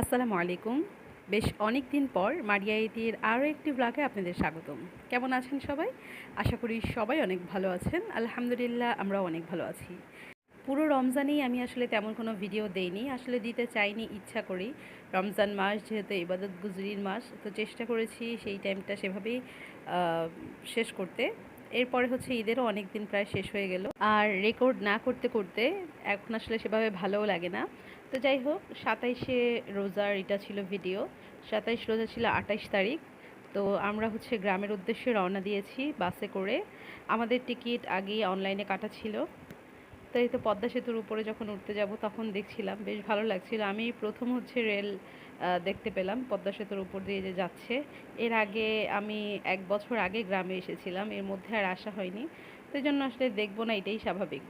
আসসালামু আলাইকুম। বেশ অনেক দিন পর মারিয়া ইতির আরও একটি ব্লগে আপনাদের স্বাগতম। কেমন আছেন সবাই? আশা করি সবাই অনেক ভালো আছেন। আলহামদুলিল্লাহ, আমরাও অনেক ভালো আছি। পুরো রমজানেই আমি আসলে তেমন কোনো ভিডিও দেইনি। আসলে দিতে চাইনি, ইচ্ছা করি। রমজান মাস যেহেতু ইবাদত গুজরির মাস, তো চেষ্টা করেছি সেই টাইমটা সেভাবেই শেষ করতে। এরপরে হচ্ছে ঈদেরও অনেক দিন প্রায় শেষ হয়ে গেল। আর রেকর্ড না করতে করতে এখন আসলে সেভাবে ভালোও লাগে না। তো যাই হোক, সাতাইশে রোজার এটা ছিল ভিডিও সাতাইশ রোজা ছিল আঠাইশ তারিখ। তো আমরা হচ্ছে গ্রামের উদ্দেশ্যে রওনা দিয়েছি বাসে করে। আমাদের টিকিট আগেই অনলাইনে কাটা ছিল। তো এই তো পদ্মা সেতুর উপরে যখন উঠতে যাব, তখন দেখছিলাম, বেশ ভালো লাগছিল। আমি প্রথম হচ্ছে রেল দেখতে পেলাম পদ্মা সেতুর উপর দিয়ে যে যাচ্ছে। এর আগে আমি এক বছর আগে গ্রামে এসেছিলাম, এর মধ্যে আর আসা হয়নি। তো জন্য আসলে দেখব না, এটাই স্বাভাবিক।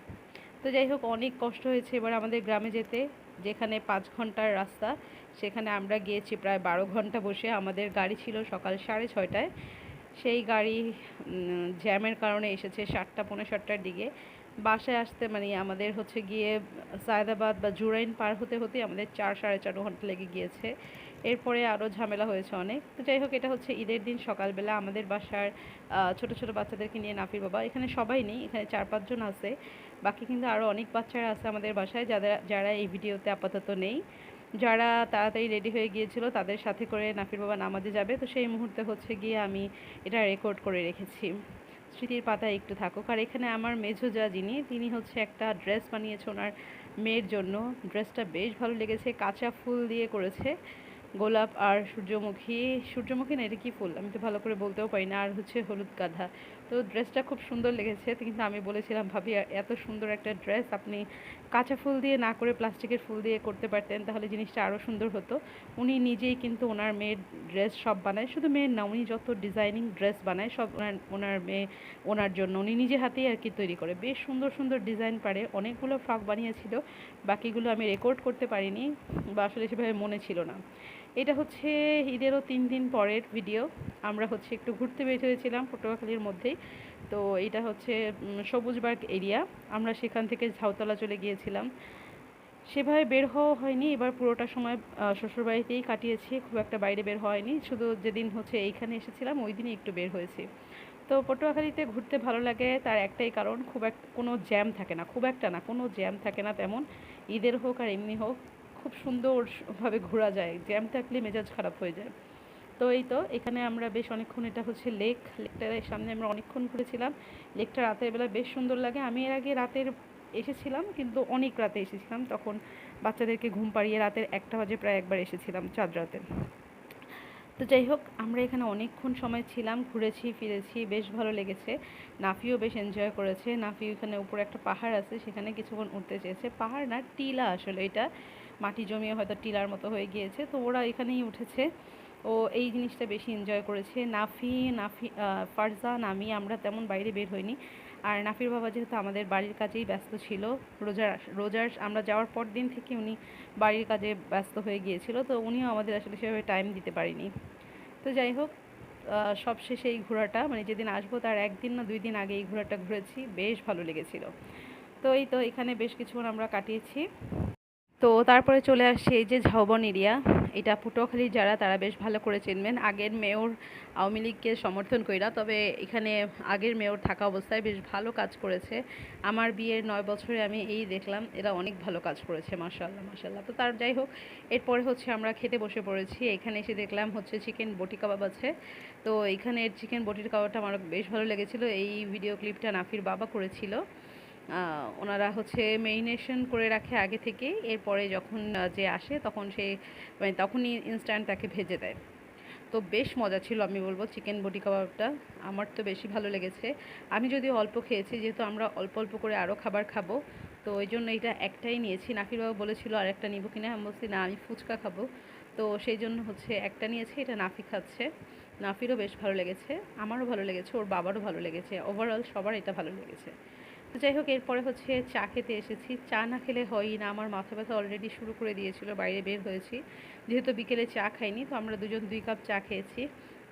তো যাই হোক, অনেক কষ্ট হয়েছে এবার আমাদের গ্রামে যেতে। যেখানে পাঁচ ঘণ্টার রাস্তা, সেখানে আমরা গিয়েছি প্রায় বারো ঘণ্টা বসে। আমাদের গাড়ি ছিল সকাল সাড়ে ছয়টায়। সেই গাড়ি জ্যামের কারণে এসেছে সাতটা পনেরো সাতটার দিকে। বাসায় আসতে মানে আমাদের হচ্ছে গিয়ে সায়দাবাদ বা জুরাইন পার হতে হতে আমাদের চার, সাড়ে চার ঘণ্টা লেগে গিয়েছে। এরপরে আরও ঝামেলা হয়েছে অনেক। তো যাই হোক, এটা হচ্ছে ঈদের দিন সকালবেলা আমাদের বাসার ছোট ছোট বাচ্চাদেরকে নিয়ে নাফির বাবা। এখানে সবাই নেই, এখানে চার পাঁচজন আছে। বাকি কিন্তু আরও অনেক বাচ্চারা আছে আমাদের বাসায়, যাদের, যারা এই ভিডিওতে আপাতত নেই। যারা তাড়াতাড়ি রেডি হয়ে গিয়েছিল, তাদের সাথে করে নাফির বাবা নামাজে যাবে। তো সেই মুহূর্তে হচ্ছে গিয়ে আমি এটা রেকর্ড করে রেখেছি। স্মৃতির পাতায় একটু থাকুক। আর এখানে আমার মেঝো যা যিনি, তিনি হচ্ছে একটা ড্রেস বানিয়েছে ওনার মেয়ের জন্য। ড্রেসটা বেশ ভালো লেগেছে, কাঁচা ফুল দিয়ে করেছে। গোলাপ আর সূর্যমুখী সূর্যমুখী না, এটা কি ফুল? আমি তো ভালো করে বলতেও পারি না, আর হচ্ছে হলুদ গাধা। তো ড্রেসটা খুব সুন্দর লেগেছে, কিন্তু আমি বলেছিলাম, ভাবি এত সুন্দর একটা ড্রেস আপনি কাঁচা ফুল দিয়ে না করে প্লাস্টিকের ফুল দিয়ে করতে পারতেন, তাহলে জিনিসটা আরও সুন্দর হতো। উনি নিজেই কিন্তু ওনার মেয়ের ড্রেস সব বানায়, শুধু মেয়ের না, উনি যত ডিজাইনিং ড্রেস বানায়, সব ওনার ওনার মেয়ে ওনার জন্য। উনি নিজে হাতেই আর কি তৈরি করে। বেশ সুন্দর সুন্দর ডিজাইন পারে, অনেকগুলো ফ্রক বানিয়েছিল, বাকিগুলো আমি রেকর্ড করতে পারিনি, বা আসলে সেভাবে মনে ছিল না। এটা হচ্ছে ঈদেরও তিন দিন পরের ভিডিও আমরা হচ্ছে একটু ঘুরতে বের হয়েছিলাম পটুয়াখালীর মধ্যেই। তো এটা হচ্ছে সবুজবাগ এরিয়া আমরা সেখান থেকে ঝাউতলা চলে গিয়েছিলাম। সেভাবে বের হওয়া হয়নি। এবার পুরোটা সময় শ্বশুরবাড়িতেই কাটিয়েছি। খুব একটা বাইরে বের হয়নি। শুধু যেদিন হচ্ছে এইখানে এসেছিলাম, ওই দিনই একটু বের হয়েছি। তো পটুয়াখালীতে ঘুরতে ভালো লাগে তার একটাই কারণ, খুব এক, কোনো জ্যাম থাকে না। খুব একটা না, কোনো জ্যাম থাকে না তেমন। ঈদের হোক আর এমনি হোক। খুব সুন্দরভাবে ঘোরা যায় জ্যাম থাকলে মেজাজ খারাপ হয়ে যায়। তো এই তো, এখানে আমরা বেশ অনেকক্ষণ এটা হচ্ছে লেক লেকটার সামনে আমরা অনেকক্ষণ ঘুরেছিলাম। লেকটা রাতের বেলা বেশ সুন্দর লাগে। আমি এর আগে রাতের এসেছিলাম, কিন্তু অনেক রাতে এসেছিলাম। তখন বাচ্চাদেরকে ঘুম পাড়িয়ে রাতের একটা বাজে প্রায় একবার এসেছিলাম চাঁদ রাতে। তো যাই হোক, আমরা এখানে অনেকক্ষণ সময় ছিলাম, ঘুরেছি, ফিরেছি, বেশ ভালো লেগেছে। নাফিও বেশ এনজয় করেছে। নাফি এখানে উপরে একটা পাহাড় আছে, সেখানে কিছুক্ষণ উঠতে চেয়েছে। পাহাড় না, টিলা আসলে এটা। মাটি জমিয়ে হয়তো টিলার মতো হয়ে গিয়েছে তো ওরা এখানেই উঠেছে। ও এই জিনিসটা বেশি এনজয় করেছে। নাফি নাফি আহ, ফারজান আমি আমরা তেমন বাইরে বের হইনি। আর নাফির বাবা যেহেতু আমাদের বাড়ির কাজেই ব্যস্ত ছিল রোজার রোজার আমরা যাওয়ার পর দিন থেকে উনি বাড়ির কাজে ব্যস্ত হয়ে গিয়েছিল তো উনিও আমাদের আসলে সেভাবে টাইম দিতে পারিনি। তো যাই হোক সবশেষে এই ঘোরাটা মানে যেদিন আসব তার একদিন না দুই দিন আগে এই ঘোরাটা ঘুরেছি বেশ ভালো লেগেছিল। তো এই তো এখানে বেশ কিছুক্ষণ আমরা কাটিয়েছি। তো তারপরে চলে আসছে এই যে ঝাউবন এরিয়া। এটা পটুয়াখালীর যারা, তারা বেশ ভালো করে চিনবেন। আগের মেয়র আওয়ামী লীগকে সমর্থন কইরা তবে এখানে আগের মেয়র থাকা অবস্থায় বেশ ভালো কাজ করেছে। আমার বিয়ের নয় বছরে আমি এই দেখলাম, এরা অনেক ভালো কাজ করেছে মাশাল্লাহ মাশাল্লাহ তো তার যাই হোক, এরপরে হচ্ছে আমরা খেতে বসে পড়েছি। এখানে এসে দেখলাম হচ্ছে চিকেন বটি কাবাব আছে। তো এখানের চিকেন বটির কাবাবটা আমার বেশ ভালো লেগেছিলো। এই ভিডিও ক্লিপটা নাফির বাবা করেছিল। ওনারা হচ্ছে মেরিনেশন করে রাখে আগে থেকে এরপরে যখন যে আসে তখন সে মানে তখনই ইনস্ট্যান্ট তাকে ভেজে দেয়। তো বেশ মজা ছিল, আমি বলব চিকেন বটি কাবাবটা আমার তো বেশি ভালো লেগেছে। আমি যদিও অল্প খেয়েছি, যেহেতু আমরা অল্প অল্প করে আরও খাবার খাব, তো ওই জন্য এটা একটাই নিয়েছি। নাফির বাবু বলেছিল আর একটা নিবো কিনা আমি বলছি, না, আমি ফুচকা খাব। তো সেই জন্য হচ্ছে একটা নিয়েছি, এটা নাফি খাচ্ছে। নাফিরও বেশ ভালো লেগেছে, আমারও ভালো লেগেছে, ওর বাবারও ভালো লেগেছে। ওভারঅল সবার এটা ভালো লেগেছে। তো যাই হোক, এরপরে হচ্ছে চা খেতে এসেছি। চা না খেলে হয়ই না। আমার মাথা ব্যথা অলরেডি শুরু করে দিয়েছিল, বাইরে বের হয়েছি। যেহেতু বিকেলে চা খাইনি, তো আমরা দুজন দুই কাপ চা খেয়েছি।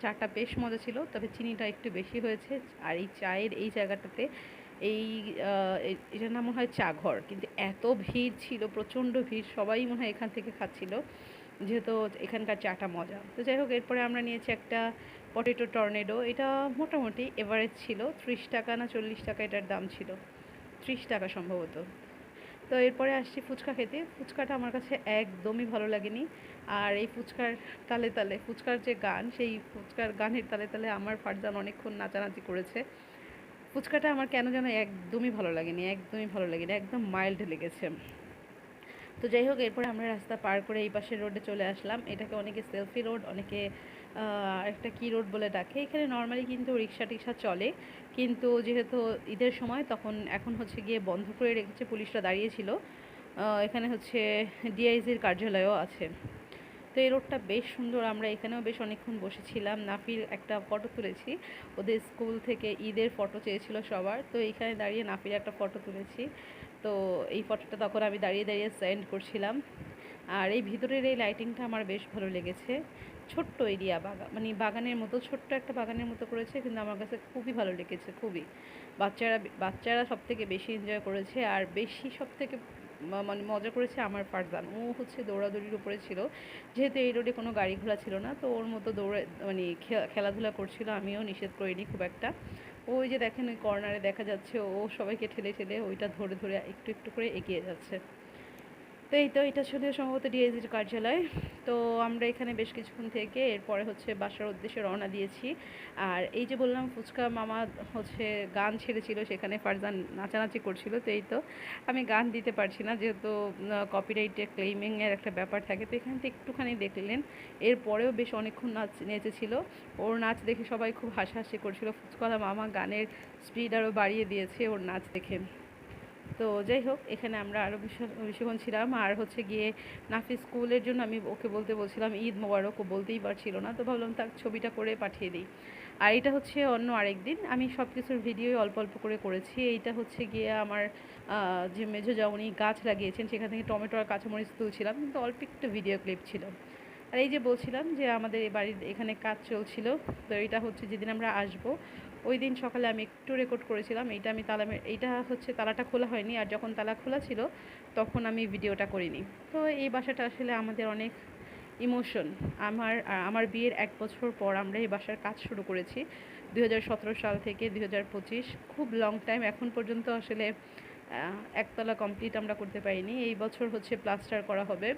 চাটা বেশ মজা ছিল, তবে চিনিটা একটু বেশি হয়েছে। আর এই চায়ের এই জায়গাটাতে এই এটার নাম মনে হয় চা ঘর। কিন্তু এত ভিড় ছিল, প্রচণ্ড ভিড়, সবাই মনে হয় এখান থেকে খাচ্ছিল। যেহেতু এখানকার চাটা মজা। তো যাই হোক, এরপরে আমরা নিয়েছি একটা পটেটো টর্নেডো, এটা মোটামুটি এভারেজ ছিল। ত্রিশ টাকা না চল্লিশ টাকা এটার দাম ছিল। ত্রিশ টাকা সম্ভবত। তো এরপরে আসছি ফুচকা খেতে। ফুচকাটা আমার কাছে একদমই ভালো লাগেনি। আর এই ফুচকার তালে তালে, ফুচকার যে গান, সেই ফুচকার গানের তালে তালে আমার ফারজান অনেকক্ষণ নাচানাচি করেছে। ফুচকাটা আমার কেন যেন একদমই ভালো লাগেনি, একদমই ভালো লাগেনি, একদম মাইল্ড লেগেছে। তো যাই হোক, এরপরে আমরা রাস্তা পার করে এই পাশের রোডে চলে আসলাম। এটাকে অনেকে সেলফি রোড, অনেকে একটা কী রোড বলে ডাকে। এখানে নর্মালি কিন্তু রিক্সা টিক্সা চলে। কিন্তু যেহেতু ঈদের সময়, তখন এখন হচ্ছে গিয়ে বন্ধ করে রেখেছে পুলিশরা দাঁড়িয়েছিল। এখানে হচ্ছে ডিআইজির কার্যালয়ও আছে। তো এই রোডটা বেশ সুন্দর। আমরা এখানেও বেশ অনেকক্ষণ বসেছিলাম। নাফির একটা ফটো তুলেছি। ওদের স্কুল থেকে ঈদের ফটো চেয়েছিল সবার। তো এখানে দাঁড়িয়ে নাফির একটা ফটো তুলেছি। তো এই ফটোটা তখন আমি দাঁড়িয়ে দাঁড়িয়ে সেন্ড করছিলাম। আর এই ভিতরের এই লাইটিংটা আমার বেশ ভালো লেগেছে। ছোট্ট এরিয়া বাগান মানে বাগানের মতো, ছোট্ট একটা বাগানের মতো করেছে, কিন্তু আমার কাছে খুবই ভালো লেগেছে, খুবই। বাচ্চারা বাচ্চারা সব থেকে বেশি এনজয় করেছে, আর বেশি সব থেকে মানে মজা করেছে আমার ফারজান। ও হচ্ছে দৌড়াদৌড়ির উপরে ছিল, যেহেতু এই রোডে কোনো গাড়ি ঘোড়া ছিল না, তো ওর মতো দৌড়ে মানে খেলাধুলা করছিল, আমিও নিষেধ করিনি খুব একটা। ওই যে দেখেন ওই কর্নারে দেখা যাচ্ছে, ও সবাইকে ঠেলে ঠেলে ওইটা ধরে ধরে একটু একটু করে এগিয়ে যাচ্ছে। তো এই তো, এটা ছিল সম্ভবত ডিএসির কার্যালয়। তো আমরা এখানে বেশ কিছুক্ষণ থেকে এরপরে হচ্ছে বাসার উদ্দেশ্যে রওনা দিয়েছি। আর এই যে বললাম, ফুচকা মামা হচ্ছে গান ছেড়েছিল, সেখানে ফারজান নাচানাচি করছিল, তো এই তো আমি গান দিতে পারছি না, যেহেতু কপিরাইটে ক্লেমিংয়ের একটা ব্যাপার থাকে, তো এখান থেকে একটুখানি দেখলেন। এরপরেও বেশ অনেকক্ষণ নাচ নেচেছিল। ওর নাচ দেখে সবাই খুব হাসাহাসি করছিল। ফুচকা মামা গানের স্পিড আরও বাড়িয়ে দিয়েছে ওর নাচ দেখে। তো যাই হোক, এখানে আমরা আরও বেশিক্ষণ ছিলাম আর হচ্ছে গিয়ে নাফি স্কুলের জন্য আমি ওকে বলতে বলছিলাম, ঈদ মোবারক ও বলতেই পারছিল না, তো ভাবলাম তার ছবিটা করে পাঠিয়ে দিই। আর এটা হচ্ছে অন্য আরেক দিন, আমি সব কিছুর ভিডিওই অল্প অল্প করে করেছি। এইটা হচ্ছে গিয়ে আমার যে মেজো উনি গাছ লাগিয়েছেন, সেখান থেকে টমেটো আর কাঁচামরিচ তুলছিলাম, কিন্তু অল্প একটু ভিডিও ক্লিপ ছিল। আর এই যে বলছিলাম যে আমাদের এই বাড়ির এখানে কাজ চলছিল, তো এটা হচ্ছে যেদিন আমরা আসব ওই দিন সকালে আমি একটু রেকর্ড করেছিলাম, এইটা আমি তালা এইটা হচ্ছে তালাটা খোলা হয়নি, আর যখন তালা খোলা ছিল, তখন আমি ভিডিওটা করিনি। তো এই বাসাটা আসলে আমাদের অনেক ইমোশন আমার আমার বিয়ের এক বছর পর আমরা এই বাসার কাজ শুরু করেছি। দু হাজার সতেরো সাল থেকে দু হাজার পঁচিশ, খুব লং টাইম এখন পর্যন্ত আসলে একতলা কমপ্লিট আমরা করতে পারিনি। এই বছর হচ্ছে প্লাস্টার করা হবে।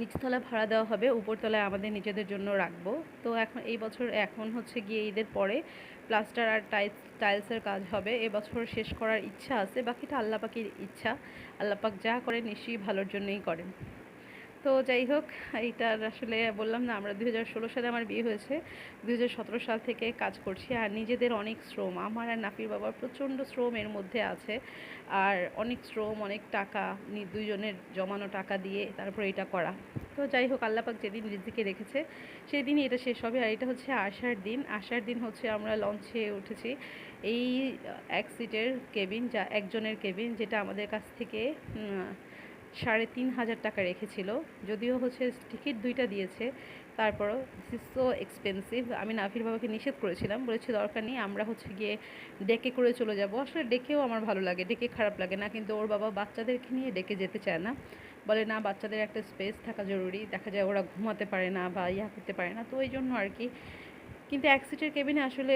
নিচতলা ভাড়া দেওয়া হবে, উপরতলায় আমাদের নিজেদের জন্য রাখব। তো এখন এই বছর এখন হচ্ছে গিয়ে ঈদের পরে প্লাস্টার আর টাইলস টাইলসের কাজ হবে। এবছর শেষ করার ইচ্ছা আছে, বাকিটা আল্লাপাকির ইচ্ছা। আল্লাপাক যা করেন নিশ্চয়ই ভালোর জন্যই করেন। তো যাই হোক, এইটার আসলে বললাম না, আমরা দু হাজার ষোলো সালে আমার বিয়ে হয়েছে। দু হাজার সতেরো সাল থেকে কাজ করছি আর নিজেদের অনেক শ্রম। আমার আর নাফির বাবার প্রচণ্ড শ্রম এর মধ্যে আছে। আর অনেক শ্রম, অনেক টাকা দুইজনের জমানো টাকা দিয়ে তারপর এটা করা। তো যাই হোক, আল্লাপাক যেদিন রিজিকে রেখেছে সেই দিনই এটা শেষ হবে। আর এটা হচ্ছে আসার দিন। আসার দিন হচ্ছে আমরা লঞ্চে উঠেছি। এই এক সিটের কেবিন যা একজনের কেবিন যেটা আমাদের কাছ থেকে সাড়ে তিন হাজার টাকা রেখেছিল। যদিও হচ্ছে টিকিট দুইটা দিয়েছে, তারপরও দিস ইজ সো এক্সপেন্সিভ আমি নাফির বাবাকে নিষেধ করেছিলাম, বলেছি দরকার নেই, আমরা হচ্ছে গিয়ে ডেকে করে চলে যাব। আসলে ডেকেও আমার ভালো লাগে, ডেকে খারাপ লাগে না, কিন্তু ওর বাবা বাচ্চাদেরকে নিয়ে ডেকে যেতে চায় না। বলে না, বাচ্চাদের একটা স্পেস থাকা জরুরি, দেখা যায় ওরা ঘুমাতে পারে না বা ইয়া করতে পারে না। তো ওই জন্য আর কি কিন্তু এক সিটের কেবিনে আসলে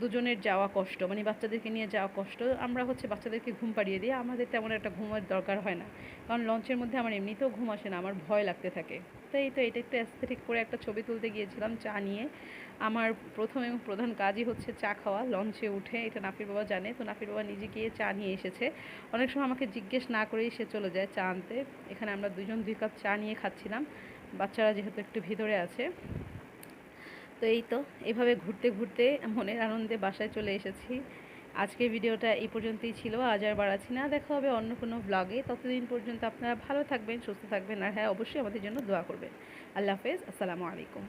দুজনের যাওয়া কষ্ট মানে বাচ্চাদেরকে নিয়ে যাওয়া কষ্ট। আমরা হচ্ছে বাচ্চাদেরকে ঘুম পাড়িয়ে দিই, আমাদের তেমন একটা ঘুমের দরকার হয় না। কারণ লঞ্চের মধ্যে আমার এমনিতেও ঘুম আসে না, আমার ভয় লাগতে থাকে। তো এই তো, এটা একটু অ্যাস্থেটিক করে একটা ছবি তুলতে গিয়েছিলাম, চা নিয়ে। আমার প্রথম এবং প্রধান কাজই হচ্ছে চা খাওয়া লঞ্চে উঠে, এটা নাফির বাবা জানে, তো নাফির বাবা নিজে গিয়ে চা নিয়ে এসেছে। অনেক সময় আমাকে জিজ্ঞেস না করেই সে চলে যায় চা আনতে। এখানে আমরা দুজন দুই কাপ চা নিয়ে খাচ্ছিলাম। বাচ্চারা যেহেতু একটু ভিতরে আছে তো এই তো, এভাবে ঘুরতে ঘুরতে মনের আনন্দে বাসায় চলে এসেছি। আজকের ভিডিওটা এই পর্যন্তই ছিল, আজ আর বাড়াচ্ছি না, দেখা হবে অন্য কোনো ব্লগে ততদিন পর্যন্ত আপনারা ভালো থাকবেন, সুস্থ থাকবেন, আর হ্যাঁ অবশ্যই আমাদের জন্য দোয়া করবেন। আল্লাহ হাফেজ, আসসালামু আলাইকুম।